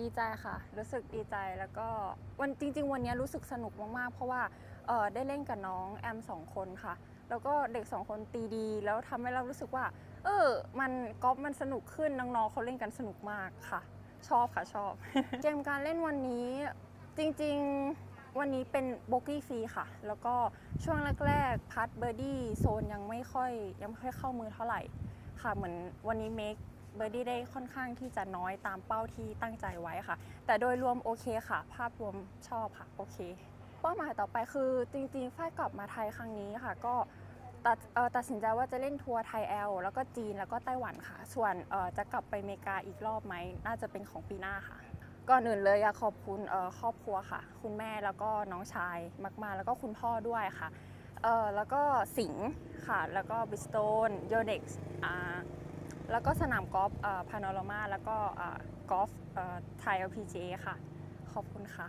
ดีใจค่ะ รู้สึกดีใจแล้วก็วันจริง ๆ วันนี้รู้สึกสนุกมากๆ เพราะว่าเอ่อได้เล่นกับน้องแอมสองคนค่ะ แล้วก็เด็กสองคนตีดี แล้วทำให้เรารู้สึกว่า เออ มันกอล์ฟมันสนุกขึ้นน้องๆเขาเล่นกันสนุกมากค่ะ ชอบค่ะชอบ เกมการเล่นวันนี้จริงๆวันนี้เป็นโบกี้ฟรีค่ะ แล้วก็ช่วงแรกๆพัดเบอร์ดี้โซนยังไม่ค่อยยังไม่ค่อยเข้ามือเท่าไหร่ค่ะเหมือนวันนี้เมค เบอร์ดี้ได้ค่อนข้างที่จะน้อยตามเป้าที่ตั้งใจไว้ค่ะ แต่โดยรวมโอเคค่ะ ภาพรวมชอบค่ะโอเค เป้าหมายต่อไปคือจริงๆฝ้ายกลับมาไทยครั้งนี้ค่ะ ก็ตัดตัดสินใจว่าจะเล่นทัวร์ไทยแอลแล้วก็จีนแล้วก็ไต้หวันค่ะ ส่วนจะกลับไปอเมริกาอีกรอบไหม น่าจะเป็นของปีหน้าค่ะ ก่อนอื่นเลยอยากขอบคุณครอบครัวค่ะ คุณแม่แล้วก็น้องชายมากๆ แล้วก็คุณพ่อด้วยค่ะแล้วก็สิงห์ค่ะ แล้วก็บิสโตนโยเด็กส์ แล้วก็สนามกอล์ฟพานอรามาแล้วก็กอล์ฟไทย LPGA ค่ะ ขอบคุณค่ะ